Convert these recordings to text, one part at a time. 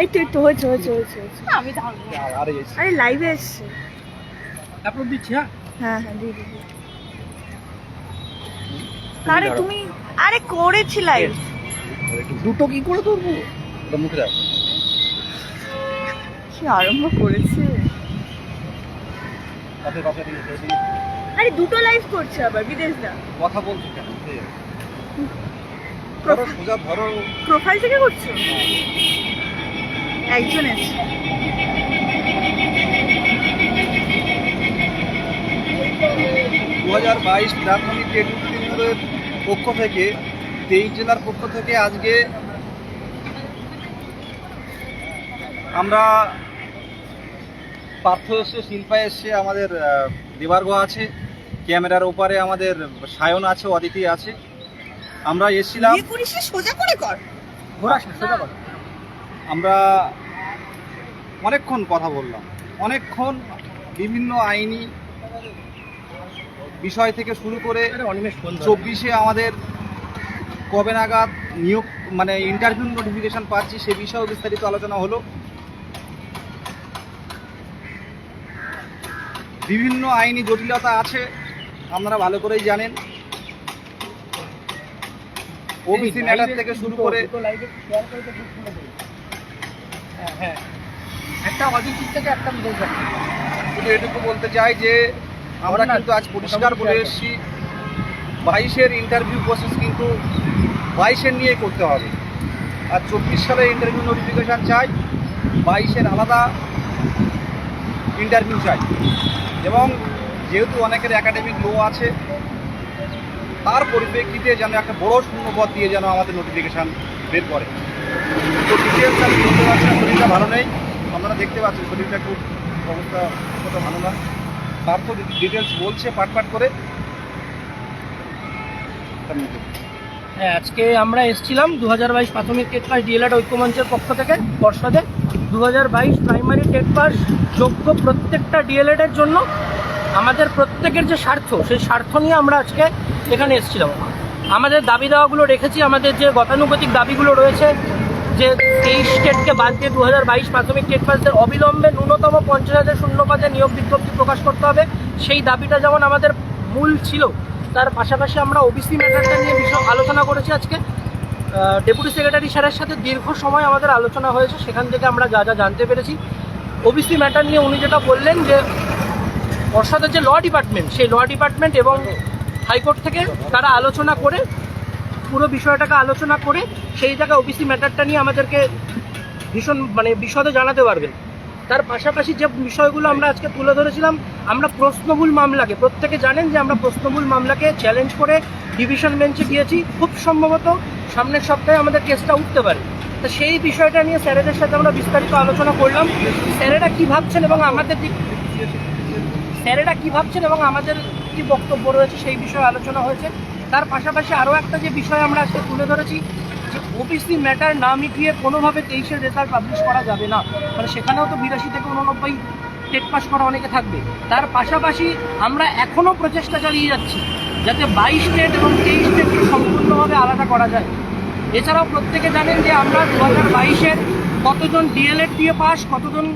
এই তো এই তো হয়েছে হয়েছে হয়েছে। আমি আরে লাইভে এসছে। আপলোড দিচ্ছি হ্যাঁ? হ্যাঁ হ্যাঁ দিয়ে দিবি। আরে তুমি আরে করেছি লাইভ দুটো কি করে ধরবো? ওটা মুখে রাখ। কি আরম্ভ করেছে। আরে দুটো লাইভ করছে আবার বিদেশ দা কথা বলছো কেন? প্রোফাইল থেকে করছ? একজন দু হাজার বাইশ প্রাথমিক কেন্দ্রের পক্ষ থেকে তেইশ জেলার পক্ষ থেকে আজকে আমরা পার্থ এসছে শিল্পা এসছে আমাদের দেবার্গ আছে ক্যামেরার ওপারে আমাদের সায়ন আছে অদিতি আছে। আমরা এসেছিলাম বিয়ে করিস না, সোজা করে কর। আমরা অনেকক্ষণ কথা বললাম। অনেকক্ষণ বিভিন্ন আইনি বিষয় থেকে শুরু করে চব্বিশে আমাদের কবে নাগাদ নিয়োগ মানে ইন্টারভিউ নোটিফিকেশন পাচ্ছি সে বিষয়েও বিস্তারিত আলোচনা হলো। বিভিন্ন আইনি জটিলতা আছে আপনারা ভালো করেই জানেন। ওবিসি ম্যাটার থেকে শুরু করে হ্যাঁ একটা অজিত থেকে একটা বিদেশ যাচ্ছে শুধু এটুকু বলতে চাই যে আমরা কিন্তু আজ পরিষ্কার বলে এসেছি বাইশের ইন্টারভিউ প্রসেস কিন্তু বাইশের নিয়ে করতে হবে। আর চব্বিশ সালে ইন্টারভিউ নোটিফিকেশান চাই বাইশের আলাদা ইন্টারভিউ চাই। এবং যেহেতু অনেকের একাডেমিক লো আছে তার পরিপ্রেক্ষিতে যেন একটা বড় শূন্যপদ দিয়ে যেন আমাদের নোটিফিকেশান বের করে। তো ডিটেলস আমি বলতে পারছি শরীরটা ভালো নেই। আপনারা দেখতে পাচ্ছেন, শরীরটা খুব অবস্থা অতটা ভালো না। তার ডিটেলস বলছে, পাট পাট করে। হ্যাঁ আজকে আমরা এসেছিলাম দু হাজার বাইশ প্রাথমিক টেট পাস ডিএলএড ঐক্যমঞ্চের পক্ষ থেকে, পর্ষদে। দু হাজার বাইশ প্রাইমারি টেট পাস যোগ্য প্রত্যেকটা ডিএলএড এর জন্য আমাদের প্রত্যেকের যে স্বার্থ, সেই স্বার্থ নিয়ে আমরা আজকে এখানে এসেছিলাম। আমাদের দাবি দাওয়াগুলো রেখেছি, আমাদের যে গতানুগতিক দাবিগুলো রয়েছে যে তেইশ স্টেটকে বাদ দিয়ে দু হাজার বাইশ প্রাথমিক টেট পাসদের অবিলম্বে ন্যূনতম পঞ্চাশ হাজার শূন্যপদে নিয়োগ বিজ্ঞপ্তি প্রকাশ করতে হবে। সেই দাবিটা যেমন আমাদের মূল ছিল, তার পাশাপাশি আমরা ওবিসি ম্যাটারটা নিয়ে বিষয় আলোচনা করেছি আজকে। ডেপুটি সেক্রেটারি স্যারের সাথে দীর্ঘ সময় আমাদের আলোচনা হয়েছে, সেখান থেকে আমরা যা যা জানতে পেরেছি। ওবিসি ম্যাটার নিয়ে উনি যেটা বললেন যে, পর্ষদের যে ল ডিপার্টমেন্ট, সেই ল ডিপার্টমেন্ট এবং হাইকোর্ট থেকে তারা আলোচনা করে পুরো বিষয়টাকে আলোচনা করে সেই জায়গায় ওবিসি ম্যাটারটা নিয়ে আমাদেরকে ভীষণ মানে বিশদে জানাতে পারবেন। তার পাশাপাশি যে বিষয়গুলো আমরা আজকে তুলে ধরেছিলাম, আমরা প্রশ্নমূল মামলাকে, প্রত্যেকে জানেন যে আমরা প্রশ্নমূল মামলাকে চ্যালেঞ্জ করে ডিভিশন বেঞ্চে গিয়েছি। খুব সম্ভবত সামনের সপ্তাহে আমাদের কেসটা উঠতে পারে। তো সেই বিষয়টা নিয়ে স্যারেদের সাথে আমরা বিস্তারিত আলোচনা করলাম। স্যারেরা কি ভাবছেন এবং আমাদের দিক স্যারেরা কি ভাবছেন এবং আমাদের কি বক্তব্য রয়েছে সেই বিষয়ে আলোচনা হয়েছে। তার পাশাপাশি আরও একটা যে বিষয় আমরা আজকে তুলে ধরেছি, যে ওবিসি ম্যাটার না মিটিয়ে কোনোভাবে তেইশের রেজাল্ট পাবলিশ করা যাবে না। মানে সেখানেও তো বিরাশি থেকে উননব্বই টেট পাস করা অনেকে থাকবে। তার পাশাপাশি আমরা এখনও প্রচেষ্টা চালিয়ে যাচ্ছি, যাতে বাইশ স্টেট এবং তেইশ স্টেটকে সম্পূর্ণভাবে আলাদা করা যায়। এছাড়াও প্রত্যেকে জানেন যে আমরা দু হাজার বাইশের কতজন ডিএলএড দিয়ে পাস, কতজন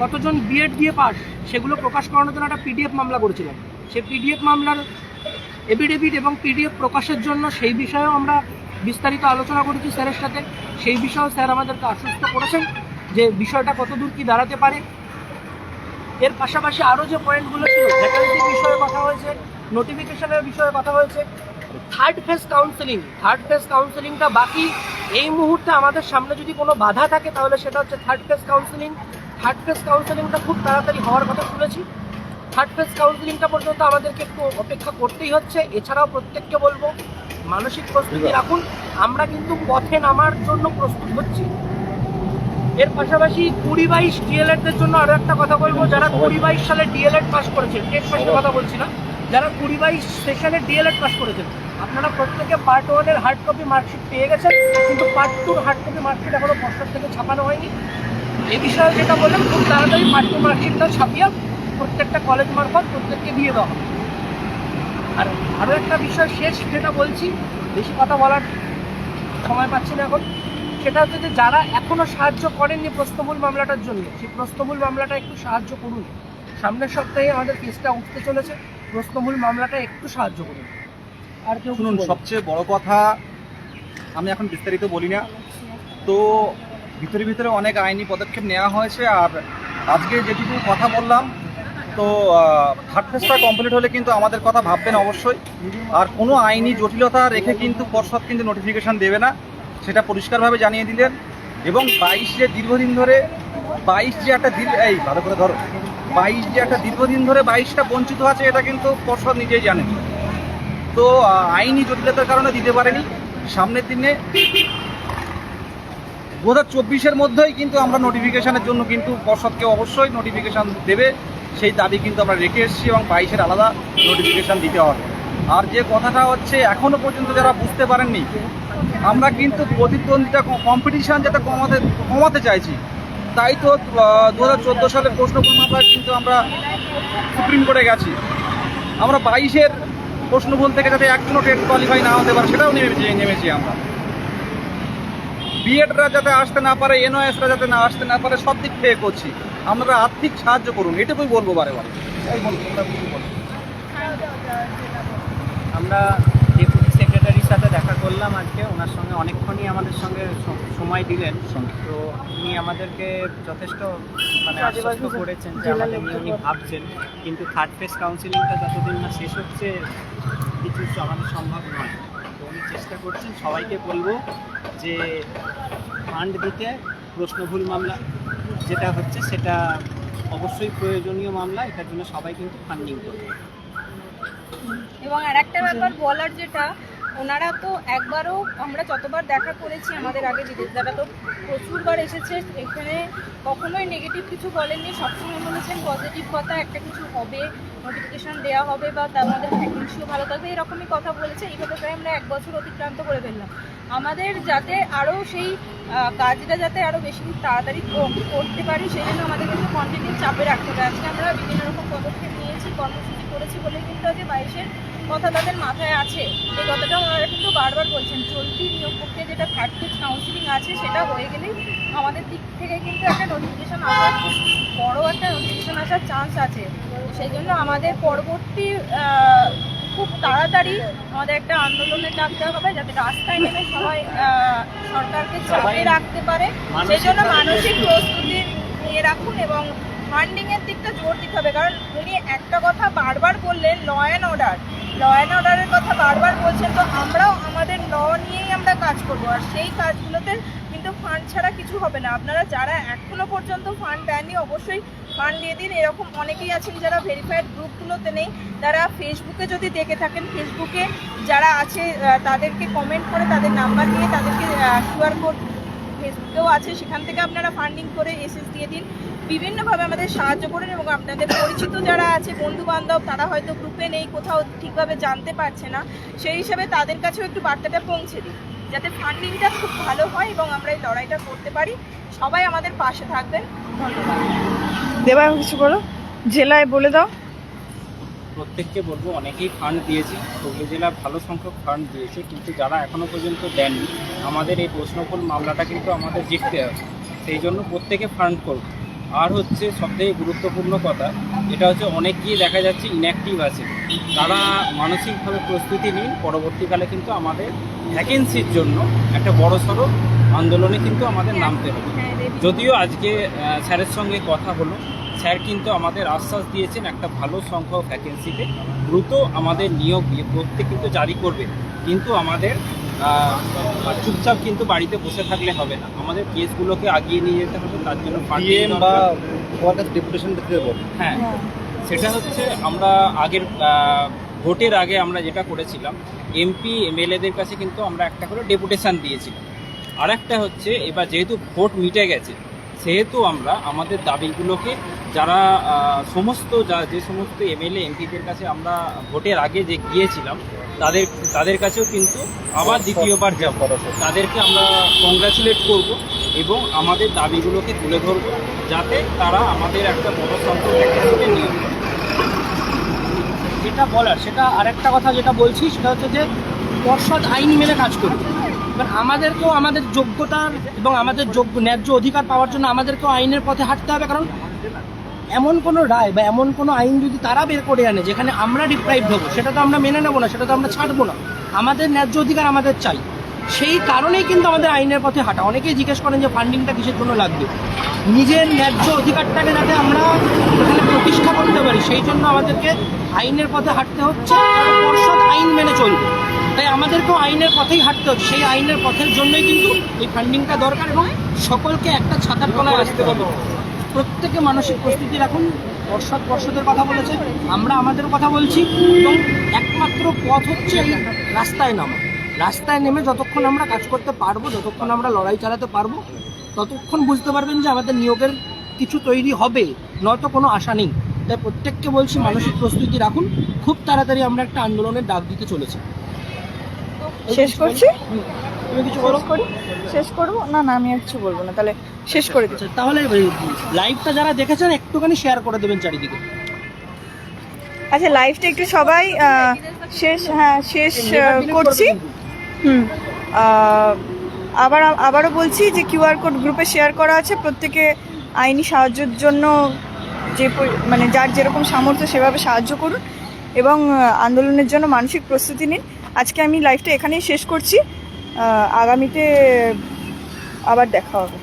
কতজন বিএড দিয়ে পাস, সেগুলো প্রকাশ করানোর জন্য একটা পিডিএফ মামলা করেছিলাম। সেই পিডিএফ মামলার এফিডেভিট এবং পিডিএফ প্রকাশের জন্য সেই বিষয়েও আমরা বিস্তারিত আলোচনা করেছি স্যারের সাথে। সেই বিষয়েও স্যার আমাদেরকে আশ্বস্ত করেছেন যে বিষয়টা কতদূর কি দাঁড়াতে পারে। এর পাশাপাশি আরও যে পয়েন্টগুলো ছিল ভ্যাকান্সির বিষয়ে কথা হয়েছে নোটিফিকেশনের বিষয়ে কথা হয়েছে third phase counselling third phase কাউন্সেলিংটা বাকি। এই মুহূর্তে আমাদের সামনে যদি কোনো বাধা থাকে, তাহলে সেটা হচ্ছে third phase counselling third phase কাউন্সেলিংটা খুব তাড়াতাড়ি হওয়ার কথা শুনেছি। থার্ড ফেজ কাউন্সেলিংটা পর্যন্ত আমাদেরকে একটু অপেক্ষা করতেই হচ্ছে। এছাড়াও প্রত্যেককে বলব মানসিক প্রস্তুতি রাখুন। আমরা কিন্তু পথে নামার জন্য প্রস্তুত হচ্ছি। এর পাশাপাশি কুড়ি বাইশ ডিএলএডদের জন্য আরও একটা কথা বলব। যারা কুড়ি বাইশ সালে ডিএলএড পাস করেছেন টেট পাসের কথা বলছি না যারা কুড়ি বাইশ সেশনে ডিএলএড পাস করেছেন আপনারা প্রত্যেকে পার্ট ওয়ানের হার্ড কপি মার্কশিট পেয়ে গেছেন কিন্তু পার্ট টুর হার্ড কপি মার্কশিট এখনও পর্ষদ থেকে ছাপানো হয়নি। এ বিষয়ে যেটা বললাম খুব তাড়াতাড়ি পার্ট টু মার্কশিটটা ছাপিয়ে প্রত্যেকটা কলেজ মারফত প্রত্যেককে দিয়ে দেওয়া হবে। আর আরও একটা বিষয় শেষ যেটা বলছি বেশি কথা বলার সময় পাচ্ছি না এখন সেটা হচ্ছে যে যারা এখনও সাহায্য করেননি প্রস্তমূল মামলাটার জন্য সেই প্রস্তমূল মামলাটা একটু সাহায্য করুন। সামনের সপ্তাহে আমাদের কেসটা উঠতে চলেছে প্রস্তমূল মামলাটা একটু সাহায্য করুন। আর কেউ শুনুন। সবচেয়ে বড় কথা আমি এখন বিস্তারিত বলি না। তো ভিতরে ভিতরে অনেক আইনি পদক্ষেপ নেওয়া হয়েছে আর আজকে যেটুকু কথা বললাম তো থার্ড ফেজটা কমপ্লিট হলে কিন্তু আমাদের কথা ভাববেন অবশ্যই। আর কোনো আইনি জটিলতা রেখে কিন্তু পর্ষদ কিন্তু নোটিফিকেশান দেবে না। সেটা পরিষ্কারভাবে জানিয়ে দিলেন। এবং বাইশ যে দীর্ঘদিন ধরে, বাইশ যে একটা দীর্ঘ এই, ভালো করে ধরো। বাইশ যে একটা দীর্ঘদিন ধরে বাইশটা বঞ্চিত আছে, এটা কিন্তু পর্ষদ নিজেই জানে। তো আইনি জটিলতার কারণে দিতে পারেনি। সামনের দিনে দু হাজার চব্বিশের মধ্যেই কিন্তু আমরা নোটিফিকেশনের জন্য কিন্তু পর্ষদকে অবশ্যই নোটিফিকেশান দেবে। সেই দাবি কিন্তু আমরা রেখে এসেছি এবং বাইশের আলাদা নোটিফিকেশান দিতে হবে। আর যে কথাটা হচ্ছে, এখনও পর্যন্ত যারা বুঝতে পারেননি, আমরা কিন্তু প্রতিদ্বন্দ্বিতা কম্পিটিশান যাতে কমাতে কমাতে চাইছি। তাই তো দু হাজার চোদ্দ সালের প্রশ্ন মামলায় কিন্তু আমরা সুপ্রিম কোর্টে গেছি। আমরা বাইশের প্রশ্নভুল থেকে যাতে একজনও টেট কোয়ালিফাই না হতে পারে, সেটাও নেমেছি নেমেছি আমরা। বিএডরা যাতে আসতে না পারে এনওএসরা যাতে না আসতে না পারে সব দিক থেকে করছি। আমরা আর্থিক সাহায্য করুন এটুকুই বলব বারে বারে। আমরা ডেপুটি সেক্রেটারির সাথে দেখা করলাম আজকে ওনার সঙ্গে অনেকক্ষণই আমাদের সঙ্গে সময় দিলেন। তো উনি আমাদেরকে যথেষ্ট মানে আশ্বস্ত করেছেন যে আমাদের নিয়ে উনি ভাবছেন। কিন্তু থার্ড ফেজ কাউন্সিলিংটা যতদিন না শেষ হচ্ছে কিছু আমাদের সম্ভব নয়। উনি চেষ্টা করছেন সবাইকে বলব যে ফান্ড দিতে, প্রশ্নভুল মামলা, যেটা হচ্ছে সেটা অবশ্যই প্রয়োজনীয় মামলা, এটার জন্য সবাই কিন্তু ফান্ডিং করবে। এবং আর একটা ব্যাপার বলার যেটা, ওনারা তো একবারও আমরা যতবার দেখা করেছি আমাদের আগে বিদেশ দাদা তো প্রচুরবার এসেছে, এখানে কখনোই নেগেটিভ কিছু বলেননি, সবসময় বলেছেন পজিটিভ কথা, একটা কিছু হবে নোটিফিকেশন দেওয়া হবে বা তার মধ্যে ভ্যাকেন্সিও ভালো থাকবে, এরকমই কথা বলেছে। এইভাবে প্রায় আমরা এক বছর অতিক্রান্ত করে ফেললাম। আমাদের যাতে আরও সেই কাজটা যাতে আরও বেশি তাড়াতাড়ি করতে পারি, সেই জন্য আমাদের কিন্তু কন্টিনিউ চাপে রাখতে হবে। আজকে আমরা বিভিন্ন রকম পদক্ষেপ নিয়েছি, কর্মসূচি করেছি বলে কিন্তু আজকে বাইশের কথা তাদের মাথায় আছে। এই কথাটা ওনারা কিন্তু বারবার বলছেন, চলতি নিয়োগ প্রক্রিয়া যেটা থার্ড কাউন্সিলিং আছে, সেটা হয়ে গেলেই আমাদের দিক থেকে কিন্তু একটা নোটিফিকেশন আসার খুব বড় একটা নোটিফিকেশন আসার চান্স আছে। সেই জন্য আমাদের পরবর্তী খুব তাড়াতাড়ি আমাদের একটা আন্দোলনের ডাকতে হবে যাতে রাস্তায় নেমে সবাই সরকারকে চাপে রাখতে পারে। সেই জন্য মানসিক প্রস্তুতি নিয়ে রাখুন এবং ফান্ডিং এর দিকটা জোর দিতে হবে। কারণ উনি একটা কথা বারবার বললেন law and order law and অর্ডারের কথা বারবার বলছেন তো আমরাও আমাদের ল নিয়েই আমরা কাজ করব। আর সেই কাজগুলোতে কিন্তু ফান্ড ছাড়া কিছু হবে না। আপনারা যারা এখনও পর্যন্ত ফান্ড দেননি, অবশ্যই ফান্ড দিয়ে দিন। এরকম অনেকেই আছেন যারা ভেরিফাইড গ্রুপগুলোতে নেই। তারা ফেসবুকে যদি দেখে থাকেন ফেসবুকে যারা আছে তাদেরকে কমেন্ট করে তাদের নাম্বার দিয়ে তাদেরকে কিউআর কোড ফেসবুকেও আছে। সেখান থেকে আপনারা ফান্ডিং করে এসএস দিয়ে দিন। বিভিন্নভাবে আমাদের সাহায্য করেন এবং আপনাদের পরিচিত যারা আছে বন্ধু বান্ধব তারা হয়তো গ্রুপে নেই, কোথাও ঠিকভাবে জানতে পারছে না। সেই হিসাবে তাদের কাছেও একটু বার্তাটা পৌঁছে দিন। যাতে ফান্ডিংটা খুব ভালো হয় এবং আমরা এই লড়াইটা করতে পারি। সবাই আমাদের পাশে থাকবেন। ধন্যবাদ। দেবা কিছু বলো? জেলায় বলে দাও। প্রত্যেককে বলব অনেকেই ফান্ড দিয়েছে। হুগলি জেলা ভালো সংখ্যক ফান্ড দিয়েছে কিন্তু যারা এখনও পর্যন্ত দেননি আমাদের এই প্রশ্নফল মামলাটা কিন্তু আমাদের জিততে হবে। সেই জন্য প্রত্যেকে ফান্ড করবে আর হচ্ছে সবথেকে গুরুত্বপূর্ণ কথা, এটা হচ্ছে অনেক গিয়ে দেখা যাচ্ছে ইনঅ্যাক্টিভ আছে। তারা মানসিকভাবে প্রস্তুতি নিন, পরবর্তীকালে কিন্তু আমাদের ভ্যাকেন্সির জন্য একটা বড় সড়ো আন্দোলনে কিন্তু আমাদের নামতে হবে। যদিও আজকে স্যারের সঙ্গে কথা হলো, স্যার কিন্তু আমাদের আশ্বাস দিয়েছেন একটা ভালো সংখ্যক ভ্যাকেন্সিতে দ্রুত আমাদের নিয়োগ প্রত্যেক কিন্তু জারি করবে। কিন্তু আমাদের চুপচাপ কিন্তু বাড়িতে বসে থাকলে হবে না। আমাদের কেসগুলোকে আগিয়ে নিয়ে যেতে হবে তার জন্য ডিএম বা। ওয়ার্কার্স ডেপুটেশন দিতে বলো হ্যাঁ সেটা হচ্ছে আমরা আগের ভোটের আগে আমরা যেটা করেছিলাম এমপি এমএলএদের কাছে কিন্তু আমরা একটা করে ডেপুটেশন দিয়েছিলাম। আর একটা হচ্ছে এবার যেহেতু ভোট মিটে গেছে সেহেতু আমরা আমাদের দাবিগুলোকে যারা সমস্ত যা, যে সমস্ত এমএলএ, এমপিদের কাছে আমরা ভোটের আগে যে গিয়েছিলাম, তাদের তাদের কাছেও কিন্তু আবার দ্বিতীয়বার যাব। তাদেরকে আমরা কংগ্রাচুলেট করব এবং আমাদের দাবিগুলোকে তুলে ধরব যাতে তারা আমাদের একটা ভ্যাকেন্সিতে নিয়োগ করে যেটা বলার, সেটা আরেকটা কথা যেটা বলছি, সেটা হচ্ছে যে পর্ষদ আইন মেনে কাজ করবে। এবার আমাদেরকেও আমাদের যোগ্যতার এবং আমাদের যোগ্য, ন্যায্য অধিকার পাওয়ার জন্য আমাদেরকেও আইনের পথে হাঁটতে হবে, কারণ এমন কোনো রায় বা এমন কোনো আইন যদি তারা বের করে আনে যেখানে আমরা ডিপ্রাইভ হব, সেটা তো আমরা মেনে নেব না, সেটা তো আমরা ছাড়বো না। আমাদের ন্যায্য অধিকার আমাদের চাই। সেই কারণেই কিন্তু আমাদের আইনের পথে হাঁটা। অনেকেই জিজ্ঞেস করেন যে ফান্ডিংটা কিসের জন্য লাগবে? নিজের ন্যায্য অধিকারটাকে যাতে আমরা এখানে প্রতিষ্ঠা করতে পারি, সেই জন্য আমাদেরকে আইনের পথে হাঁটতে হচ্ছে পর্ষদ আইন মেনে চলবে। তাই আমাদেরকেও আইনের পথেই হাঁটতে হচ্ছে। সেই আইনের পথের জন্যই কিন্তু এই ফান্ডিংটা দরকার এবং সকলকে একটা ছাতার তলায় আসতে হবে। প্রত্যেকে মানসিক প্রস্তুতি রাখুন। পর্ষদ পর্ষদের কথা বলেছে। আমরা আমাদের কথা বলছি। এবং একমাত্র পথ হচ্ছে রাস্তায় নামা। রাস্তায় নেমে যতক্ষণ আমরা কাজ করতে পারব যতক্ষণ আমরা লড়াই চালাতে পারব ততক্ষণ বুঝতে পারবেন যে আমাদের নিয়োগের কিছু তৈরি হবে। নয়তো কোনো আশা নেই। তাই প্রত্যেককে বলছি মানসিক প্রস্তুতি রাখুন। খুব তাড়াতাড়ি আমরা একটা আন্দোলনের ডাক দিতে চলেছি। শেষ করছি। তুমি কিছু বলো? শেষ করি? শেষ করব? না না আমি আর কিছু বলব না। তাহলে শেষ করে দিচ্ছি। আচ্ছা, তাহলে লাইভটা যারা দেখেছেন একটুখানি শেয়ার করে দেবেন চারিদিকে। আচ্ছা লাইভটা একটু সবাই শেষ হ্যাঁ শেষ করছি। হুম। আবার আবারও বলছি যে কিউআর কোড গ্রুপে শেয়ার করা আছে। প্রত্যেকে আইনি সাহায্যের জন্য যে মানে যার যেরকম সামর্থ্য সেভাবে সাহায্য করুন এবং আন্দোলনের জন্য মানসিক প্রস্তুতি নিন। আজকে আমি লাইভটা এখানেই শেষ করছি। আগামীতে আবার দেখা হবে।